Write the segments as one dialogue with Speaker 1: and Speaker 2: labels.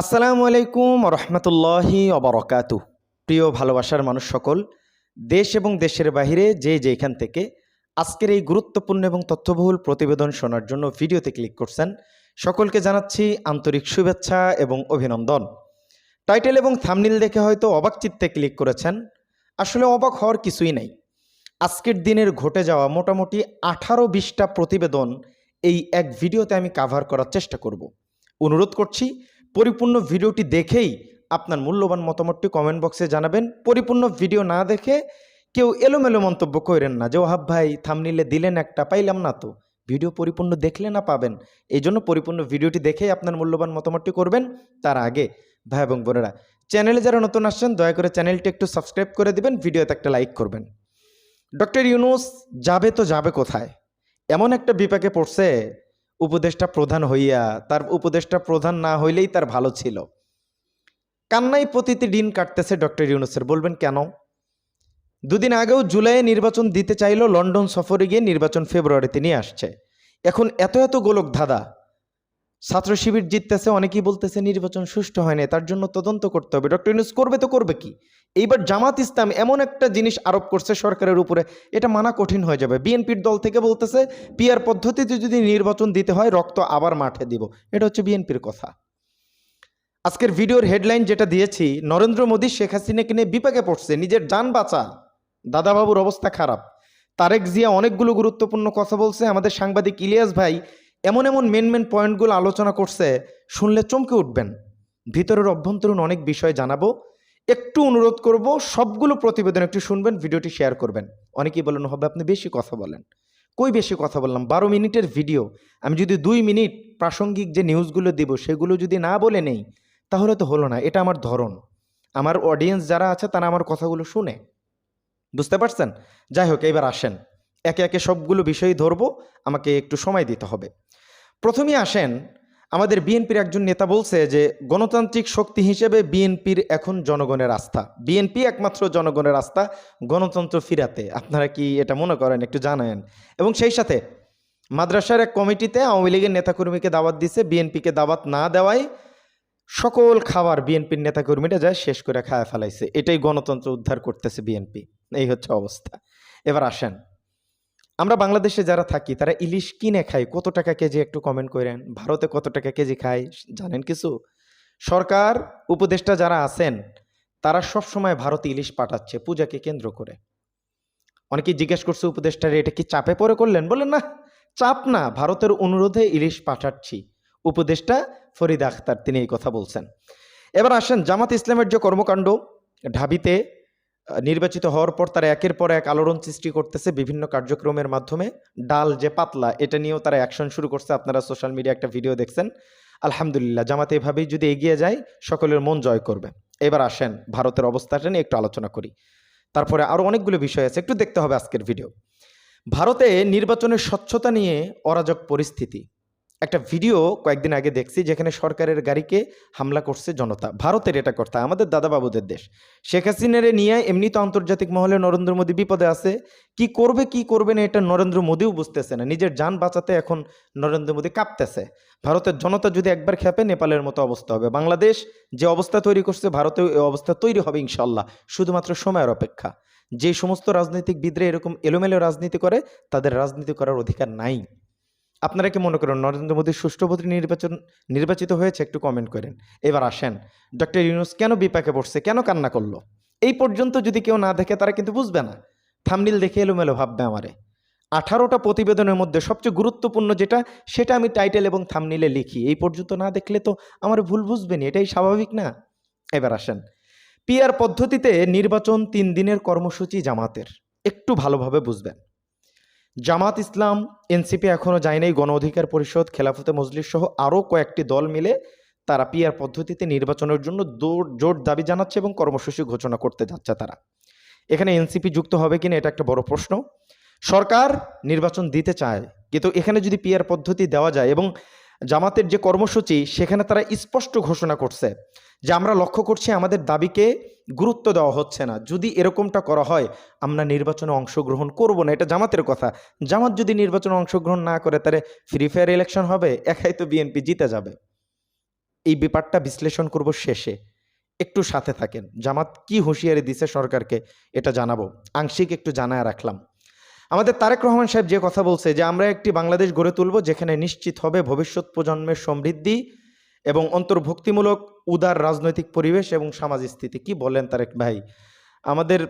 Speaker 1: আসসালামু আলাইকুম রহমতুল্লাহি অবরকাতু প্রিয় ভালোবাসার মানুষ সকল, দেশ এবং দেশের বাহিরে যে যেখান থেকে আজকের এই গুরুত্বপূর্ণ এবং তথ্যবহুল প্রতিবেদন শোনার জন্য ভিডিওতে ক্লিক করছেন, সকলকে জানাচ্ছি আন্তরিক শুভেচ্ছা এবং অভিনন্দন। টাইটেল এবং থামনিল দেখে হয়তো অবাক চিত্তে ক্লিক করেছেন, আসলে অবাক হওয়ার কিছুই নাই। আজকের দিনের ঘটে যাওয়া মোটামুটি আঠারো বিশটা প্রতিবেদন এই এক ভিডিওতে আমি কাভার করার চেষ্টা করব। অনুরোধ করছি পরিপূর্ণ ভিডিওটি দেখেই আপনার মূল্যবান মতামতটি কমেন্ট বক্সে জানাবেন। পরিপূর্ণ ভিডিও না দেখে কেউ এলোমেলো মন্তব্য করেন না। যে ওহাব ভাই থামনিলে দিলেন একটা, পাইলাম না তো। ভিডিও পরিপূর্ণ দেখলে না পাবেন। এই জন্য পরিপূর্ণ ভিডিওটি দেখেই আপনার মূল্যবান মতামতটি করবেন। তার আগে, ভাই এবং বোনেরা চ্যানেলে যারা নতুন আসছেন, দয়া করে চ্যানেলটি একটু সাবস্ক্রাইব করে দিবেন, ভিডিওতে একটা লাইক করবেন। ডক্টর ইউনুস, যাবে তো যাবে কোথায়? এমন একটা বিপাকে পড়ছে উপদেষ্টা প্রধান হইয়া, তার উপদেষ্টা প্রধান না হইলেই তার ভালো ছিল। কান্নাই প্রতিটি দিন কাটতেছে ডক্টর ইউনুসের, বলবেন কেন? দুদিন আগেও জুলাইয়ে নির্বাচন দিতে চাইল, লন্ডন সফরে গিয়ে নির্বাচন ফেব্রুয়ারিতে নিয়ে আসছে। এখন এত এত গোলক ধাঁধা। ছাত্র শিবির জিততেছে, অনেকেই বলতেছে নির্বাচন সুষ্ঠু হয়নি তার জন্য তদন্ত করতে হবে। ডক্টর ইউনুস করবে তো করবে কি? এইবার জামাত ইসলাম এমন একটা জিনিস আরোপ করছে সরকারের উপরে, এটা মানা কঠিন হয়ে যাবে। বিএনপির দল থেকে বলতেছে, পিয়ার পদ্ধতিতে যদি নির্বাচন দিতে হয়, রক্ত আবার মাঠে দিব। এটা হচ্ছে বিএনপির কথা। আজকের ভিডিওর হেডলাইন যেটা দিয়েছি, নরেন্দ্র মোদী শেখ হাসিনাকে নিয়ে বিপাকে পড়ছে, নিজের যান বাঁচা। দাদাবাবুর অবস্থা খারাপ। তারেক জিয়া অনেকগুলো গুরুত্বপূর্ণ কথা বলছে। আমাদের সাংবাদিক ইলিয়াস ভাই এমন এমন মেন মেন পয়েন্টগুলো আলোচনা করছে, শুনলে চমকে উঠবেন। ভিতরের অভ্যন্তরীণ অনেক বিষয় জানাব। একটু অনুরোধ করব, সবগুলো প্রতিবেদন একটু শুনবেন, ভিডিওটি শেয়ার করবেন। অনেকেই বলেন, হবে, আপনি বেশি কথা বলেন। কই বেশি কথা বললাম? বারো মিনিটের ভিডিও। আমি যদি দুই মিনিট প্রাসঙ্গিক যে নিউজগুলো দিব, সেগুলো যদি না বলে নেই, তাহলে তো হলো না। এটা আমার ধরন। আমার অডিয়েন্স যারা আছে, তারা আমার কথাগুলো শুনে। বুঝতে পারছেন? যাই হোক এবার আসেন। একে একে সবগুলো বিষয় ধরবো, আমাকে একটু সময় দিতে হবে। প্রথমেই আসেন আমাদের বিএনপির একজন নেতা বলছে যে, গণতান্ত্রিক শক্তি হিসেবে বিএনপির এখন জনগণের আস্থা। বিএনপি একমাত্র জনগণের আস্থা গণতন্ত্র ফিরাতে। আপনারা কি এটা মনে করেন? একটু জানায়েন। এবং সেই সাথে মাদ্রাসার এক কমিটিতে আওয়ামী লীগের নেতাকর্মীকে দাওয়াত দিছে। বিএনপিকে দাওয়াত না দেওয়ায় সকল খাবার বিএনপির নেতাকর্মীরা যায় শেষ করে খায় ফেলাইছে। এটাই গণতন্ত্র উদ্ধার করতেছে বিএনপি। এই হচ্ছে অবস্থা। এবার আসেন। আমরা বাংলাদেশে যারা থাকি, তারা ইলিশ কিনে খাই। কত টাকা কেজি একটু কমেন্ট করেন। ভারতে কত টাকা কেজি খায়? জানেন কিছু? সরকার, উপদেষ্টা যারা আছেন, তারা সব সময় ভারতে ইলিশ পাঠাচ্ছে পূজাকে কেন্দ্র করে। অনেকে জিজ্ঞেস করছে, উপদেষ্টারে এটা কি চাপে পড়ে করলেন? বলেন না, চাপ না। ভারতের অনুরোধে ইলিশ পাঠাচ্ছি। উপদেষ্টা ফরিদ আখতার, তিনি এই কথা বলছেন। এবার আসেন জামাত ইসলামের যে কর্মকাণ্ড, ঢাবিতে নির্বাচিত হওয়ার পর তারা একের পর এক আলোড়ন সৃষ্টি করতেছে বিভিন্ন কার্যক্রমের মাধ্যমে। ডাল যে পাতলা, এটা নিয়েও তারা অ্যাকশন শুরু করছে। আপনারা সোশ্যাল মিডিয়া একটা ভিডিও দেখছেন। আলহামদুলিল্লাহ, জামাতে এভাবেই যদি এগিয়ে যায়, সকলের মন জয় করবে। এবার আসেন, ভারতের অবস্থাটা নিয়ে একটু আলোচনা করি। তারপরে আরও অনেকগুলো বিষয় আছে, একটু দেখতে হবে আজকের ভিডিও ভারতে নির্বাচনের স্বচ্ছতা নিয়ে অরাজক পরিস্থিতি। একটা ভিডিও কয়েকদিন আগে দেখছি যেখানে সরকারের গাড়িকে হামলা করছে জনতা, ভারতের এটা কথা আমাদের দাদাবাবুদের দেশ। শেখ হাসিনারে নিয়ে এমনি তো আন্তর্জাতিক মহলে নরেন্দ্র মোদী বিপদে আছে। কি করবে কি করবে না এটা নরেন্দ্র মোদীও বুঝতেছে না। নিজের যান বাঁচাতে এখন নরেন্দ্র মোদী কাঁপতেছে। ভারতের জনতা যদি একবার খেপে, নেপালের মতো অবস্থা হবে। বাংলাদেশ যে অবস্থা তৈরি করছে, ভারতেও এই অবস্থা তৈরি হবে ইনশাল্লাহ শুধুমাত্র সময়ের অপেক্ষা। যে সমস্ত রাজনৈতিক বিদ্রে এরকম এলোমেলো রাজনীতি করে, তাদের রাজনীতি করার অধিকার নাই। আপনারা কি মনে করেন নরেন্দ্র মোদী সুষ্ঠুপতি নির্বাচন নির্বাচিত হয়েছে? একটু কমেন্ট করেন। এবার আসেন। ডক্টর ইউনুস কেন বিপাকে পড়ছে? কেন কান্না করল? এই পর্যন্ত যদি কেউ না দেখে, তারা কিন্তু বুঝবে না। থামনিল দেখে এলোমেলো ভাববে আমারে। আঠারোটা প্রতিবেদনের মধ্যে সবচেয়ে গুরুত্বপূর্ণ যেটা, সেটা আমি টাইটেল এবং থামনিলে লিখি। এই পর্যন্ত না দেখলে তো আমার ভুল বুঝবেনি এটাই স্বাভাবিক না? এবার আসেন। পিআর পদ্ধতিতে নির্বাচন তিন দিনের কর্মসূচি জামাতের। একটু ভালোভাবে বুঝবেন। জামাত ইসলাম, এনসিপি এখনও যায় নাই গণ অধিকার পরিষদ, খেলাফতে মজলিস সহ আরও কয়েকটি দল মিলে তারা পিআর পদ্ধতিতে নির্বাচনের জন্য জোর দাবি জানাচ্ছে এবং কর্মসূচি ঘোষণা করতে যাচ্ছে তারা। এখানে এনসিপি যুক্ত হবে কিনা এটা একটা বড় প্রশ্ন। সরকার নির্বাচন দিতে চায়, কিন্তু এখানে যদি পিয়ার পদ্ধতি দেওয়া যায় এবং জামাতের যে কর্মসূচি, সেখানে তারা স্পষ্ট ঘোষণা করছে। যে আমরা লক্ষ্য করছি আমাদের দাবিকে গুরুত্ব দেওয়া হচ্ছে না। যদি এরকমটা করা হয়, আমরা নির্বাচনে অংশগ্রহণ করব না। এটা জামাতের কথা। জামাত যদি নির্বাচনে অংশগ্রহণ না করে, তাহলে ফ্রি ফায়ার ইলেকশন হবে, একাই তো বিএনপি জিতে যাবে। এই ব্যাপারটা বিশ্লেষণ করব শেষে। একটু সাথে থাকেন। জামাত কি হুঁশিয়ারি দিছে সরকারকে, এটা জানাব। আংশিক একটু জানায় রাখলাম। আমাদের তারেক রহমান সাহেব যে কথা বলছে, যে আমরা একটি বাংলাদেশ গড়ে তুলব, যেখানে নিশ্চিত হবে ভবিষ্যৎ প্রজন্মের সমৃদ্ধি এবং অন্তর্ভুক্তিমূলক উদার রাজনৈতিক পরিবেশ এবং সামাজিক স্থিতি কি বলেন তারেক ভাই? আমাদের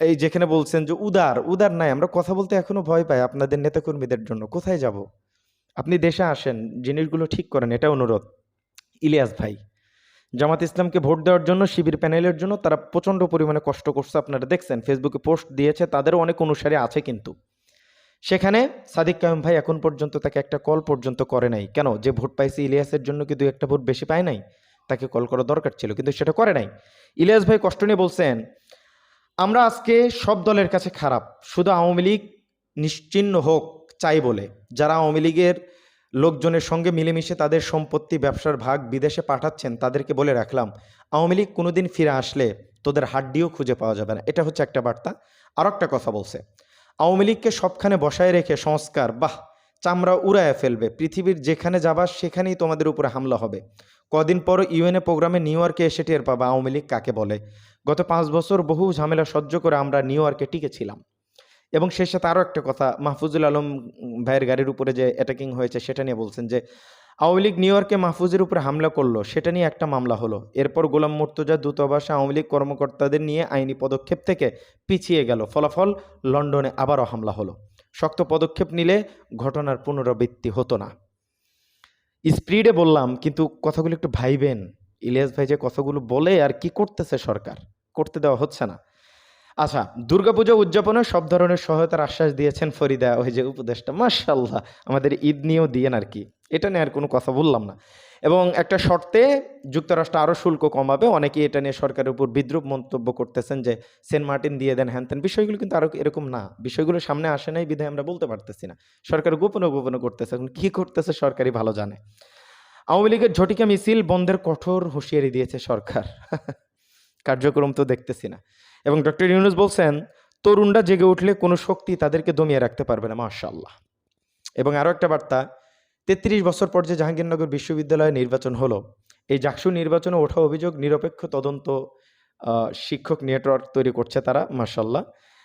Speaker 1: এই যেখানে বলছেন যে উদার উদার নাই, আমরা কথা বলতে এখনও ভয় পাই আপনাদের নেতাকর্মীদের জন্য। কোথায় যাব? আপনি দেশে আসেন জিনিসগুলো ঠিক করেন এটা অনুরোধ। ইলিয়াস ভাই, জামাত ইসলামকে ভোট দেওয়ার জন্য, শিবির প্যানেলের জন্য তারা প্রচণ্ড পরিমাণে কষ্ট করছে আপনারা দেখছেন। ফেসবুকে পোস্ট দিয়েছে, তাদেরও অনেক অনুসারী আছে কিন্তু। সেখানে সাদিক কায়ুম ভাই এখন পর্যন্ত তাকে একটা কল পর্যন্ত করে নাই। কেন? যে ভোট পাইছে ইলিয়াসের জন্য কি দু একটা ভোট বেশি পায় নাই? তাকে কল করা দরকার ছিল, কিন্তু সেটা করে নাই। ইলিয়াস ভাই কষ্ট নিয়ে বলছেন, আমরা আজকে সব দলের কাছে খারাপ, শুধু আওয়ামী লীগ নিশ্চিহ্ন হোক, চাই বলে। যারা আওয়ামী লীগের লোকজনের সঙ্গে মিলেমিশে তাদের সম্পত্তি, ব্যবসার ভাগ বিদেশে পাঠাচ্ছেন, তাদেরকে বলে রাখলাম, আওয়ামী লীগ কোনোদিন ফিরে আসলে তোদের হাড্ডিও খুঁজে পাওয়া যাবে না। এটা হচ্ছে একটা বার্তা। আর একটা কথা বলছে আওয়ামী লীগকে সবখানে বসায় রেখে সংস্কার, বাহ! চামড়া উড়ায় ফেলবে। পৃথিবীর যেখানে যাবা, সেখানেই তোমাদের উপরে হামলা হবে। কদিন পর ইউএনএ প্রোগ্রামে নিউ ইয়র্কে এসে টের পাবা আওয়ামী লীগ কাকে বলে। গত পাঁচ বছর বহু ঝামেলা সহ্য করে আমরা নিউ ইয়র্কে টিকেছিলাম। এবং সেই সাথে আরও একটা কথা, মাহফুজুল আলম ভাইয়ের গাড়ির উপরে যে অ্যাটাকিং হয়েছে, সেটা নিয়ে বলছেন যে আওয়ামী লীগ নিউ ইয়র্কে মাহফুজের উপর হামলা করল, সেটা নিয়ে একটা মামলা হলো। এরপর গোলাম মুর্তজা দূতাবাসে আওয়ামী লীগ কর্মকর্তাদের নিয়ে আইনি পদক্ষেপ থেকে পিছিয়ে গেল। ফলাফল, লন্ডনে আবারও হামলা হলো। শক্ত পদক্ষেপ নিলে ঘটনার পুনরাবৃত্তি হতো না। স্পিডে বললাম, কিন্তু কথাগুলো একটু ভাইবেন। ইলিয়াস ভাই যে কথাগুলো বলে আর কি করতেছে সরকার, করতে দেওয়া হচ্ছে না। আচ্ছা দুর্গাপূজা উদযাপনে সব ধরনের সহায়তার আশ্বাস দিয়েছেন ফরিদা, ওই যে উপদেশটা মার্শাল্লাহ আমাদের ঈদ নিয়েও দিয়েন আর কি। এটা নিয়ে আর কোনো কথা বললাম না। এবং একটা শর্তে যুক্তরাষ্ট্র আরও শুল্ক কমাবে। অনেকে এটা নিয়ে সরকারের উপর বিদ্রুপ মন্তব্য করতেছেন যে, সেন্ট মার্টিন দিয়ে দেন, হ্যান বিষয়গুলো কিন্তু আরও এরকম না। বিষয়গুলো সামনে আসে নাই, বিধায় আমরা বলতে পারতেছি না। সরকার গোপনে গোপনে করতেছে। এখন কী করতেছে সরকারই ভালো জানে। আওয়ামী লীগের ঝটিকা মিছিল বন্ধের কঠোর হুঁশিয়ারি দিয়েছে সরকার। কার্যক্রম তো দেখতেছি না। এবং ডক্টর ইউনুস বলছেন, তরুণরা জেগে উঠলে কোনো শক্তি তাদেরকে দমিয়ে রাখতে পারবে না মাশাল্লাহ এবং আরও একটা বার্তা, তেত্রিশ বছর পর যে জাহাঙ্গীরনগর বিশ্ববিদ্যালয়ে নির্বাচন হলো, এই জাকসু নির্বাচনে ওঠা অভিযোগ নিরপেক্ষ তদন্ত শিক্ষক নেটওয়ার্ক তৈরি করছে তারা মাশাল্লাহ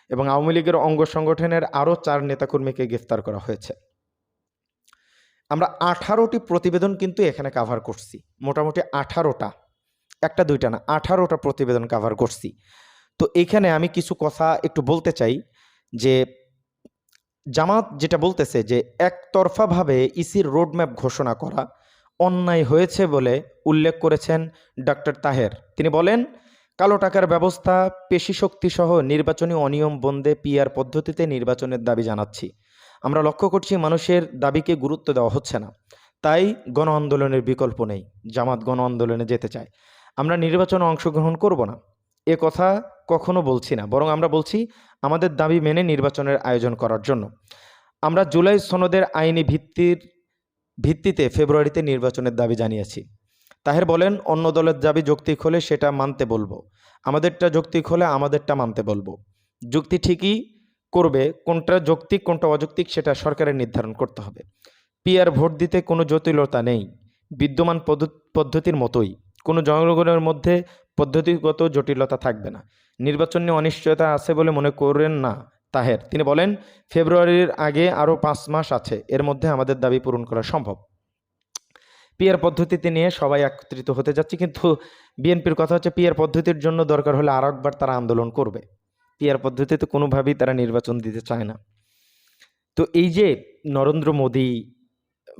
Speaker 1: এবং আওয়ামী লীগের অঙ্গ সংগঠনের আরও চার নেতাকর্মীকে গ্রেফতার করা হয়েছে। আমরা আঠারোটি প্রতিবেদন কিন্তু এখানে কাভার করছি, মোটামুটি আঠারোটা, একটা দুইটা না, আঠারোটা প্রতিবেদন কাভার করছি। তো এখানে আমি কিছু কথা একটু বলতে চাই যে জামাত যেটা বলতেছে যে একতরফাভাবে ইসির রোডম্যাপ ঘোষণা করা অন্যায় হয়েছে বলে উল্লেখ করেছেন ডক্টর তাহের। তিনি বলেন, কালো টাকার ব্যবস্থা, পেশি শক্তিসহ নির্বাচনী অনিয়ম বন্ধে পিআর পদ্ধতিতে নির্বাচনের দাবি জানাচ্ছি। আমরা লক্ষ্য করছি মানুষের দাবিকে গুরুত্ব দেওয়া হচ্ছে না। তাই গণ আন্দোলনের বিকল্প নেই। জামাত গণ আন্দোলনে যেতে চায়। আমরা নির্বাচনে অংশগ্রহণ করব না। এ কথা কখনো বলছি না, বরং আমরা বলছি আমাদের দাবি মেনে নির্বাচনের আয়োজন করার জন্য। আমরা জুলাই সনদের আইনি ভিত্তির, ভিত্তিতে ফেব্রুয়ারিতে নির্বাচনের দাবি জানিয়েছি। তাহের বলেন, অন্য দলের দাবি যৌক্তিক হলে সেটা মানতে বলব। আমাদেরটা যৌক্তিক হলে আমাদেরটা মানতে বলব। যুক্তি ঠিকই করবে, কোনটা যৌক্তিক, কোনটা অযৌক্তিক সেটা সরকারের নির্ধারণ করতে হবে। পিআর ভোট দিতে কোনো জটিলতা নেই। বিদ্যমান পদ্ধ- পদ্ধতির মতোই। কোনো জনগণের মধ্যে পদ্ধতিগত জটিলতা থাকবে না। নির্বাচন নিয়ে অনিশ্চয়তা আছে বলে মনে করেন না তাহের। তিনি বলেন, ফেব্রুয়ারির আগে আরও পাঁচ মাস আছে, এর মধ্যে আমাদের দাবি পূরণ করা সম্ভব। পিয়ার পদ্ধতিতে নিয়ে সবাই একত্রিত হতে যাচ্ছে, কিন্তু বিএনপির কথা হচ্ছে, পিয়ার পদ্ধতির জন্য দরকার হলে আর একবার তারা আন্দোলন করবে। পিয়ার পদ্ধতিতে কোনোভাবেই তারা নির্বাচন দিতে চায় না। তো এই যে নরেন্দ্র মোদী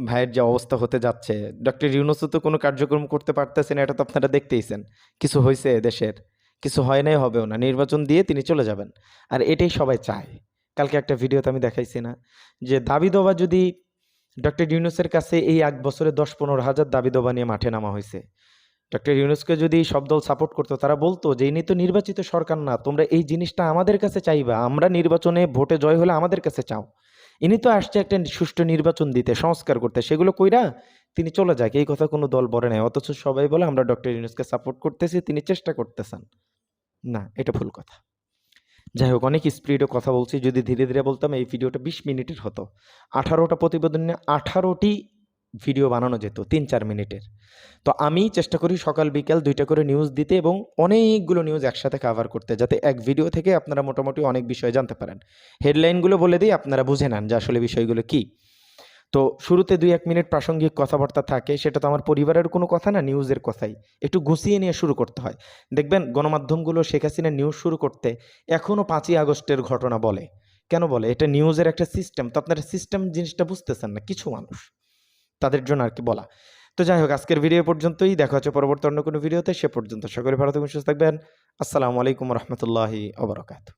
Speaker 1: ভাইয়ের যে অবস্থা হতে যাচ্ছে ডক্টর ইউনুসও তো কোনো কার্যক্রম করতে পারতেছেন এটা তো আপনারা দেখতেইছেন। কিছু হয়েছে দেশের কিছু হয় নাই, হবেও না। নির্বাচন দিয়ে তিনি চলে যাবেন। আর এটাই সবাই চায়। কালকে একটা ভিডিওতে আমি দেখাইছি না, যে দাবি দবা যদি ডক্টর ইউনুসের কাছে এই এক বছরে দশ পনেরো হাজার দাবি দবা নিয়ে মাঠে নামা হয়েছে ডক্টর ইউনুসকে যদি সব দল সাপোর্ট করতো, তারা বলতো যে, ইনি তো নির্বাচিত সরকার না, তোমরা এই জিনিসটা আমাদের কাছে চাইবা, আমরা নির্বাচনে ভোটে জয় হলে আমাদের কাছে চাও। ইনি তো আসছে একটা সুষ্ঠু নির্বাচন দিতে, সংস্কার করতে, সেগুলো কইরা তিনি চলে যাক, এই কথা কোনো দল বলে নাই, অথচ সবাই বলে আমরা ডক্টর ইউনুসকে সাপোর্ট করতেছি, তিনি চেষ্টা করতেছেন। না, এটা ভুল কথা। যাই হোক, অনেক স্পিডে কথা বলছি, যদি ধীরে ধীরে বলতাম এই ভিডিওটা বিশ মিনিটের হতো। আঠারোটা প্রতিবেদন নিয়ে আঠারোটি ভিডিও বানানো যেত, তিন চার মিনিটের। তো আমি চেষ্টা করি সকাল, বিকাল দুইটা করে নিউজ দিতে এবং অনেকগুলো নিউজ একসাথে কাভার করতে যাতে এক ভিডিও থেকে আপনারা মোটামুটি অনেক বিষয় জানতে পারেন। হেডলাইনগুলো বলে দিই, আপনারা বুঝে নেন যে আসলে বিষয়গুলো কী। তো শুরুতে দুই এক মিনিট প্রাসঙ্গিক কথাবার্তা থাকে, সেটা তো আমার পরিবারের কোনো কথা না নিউজের কথাই। একটু গুছিয়ে নিয়ে শুরু করতে হয়। দেখবেন গণমাধ্যমগুলো শেখ হাসিনা নিউজ শুরু করতে এখনও পাঁচই আগস্টের ঘটনা বলে। কেন বলে? এটা নিউজের একটা সিস্টেম তো আপনারা সিস্টেম জিনিসটা বুঝতেছেন না, কিছু মানুষ। তাদের জন্য আর কি বলা। তো যাই হোক, আজকের ভিডিও পর্যন্তই। দেখা হচ্ছে পরবর্তী অন্য কোনো ভিডিওতে সে পর্যন্ত সকলে ভালো বিশ্বাস সুস্থ থাকবেন। আসসালামু আলাইকুম রহমতুল্লাহি ওবরাকাতু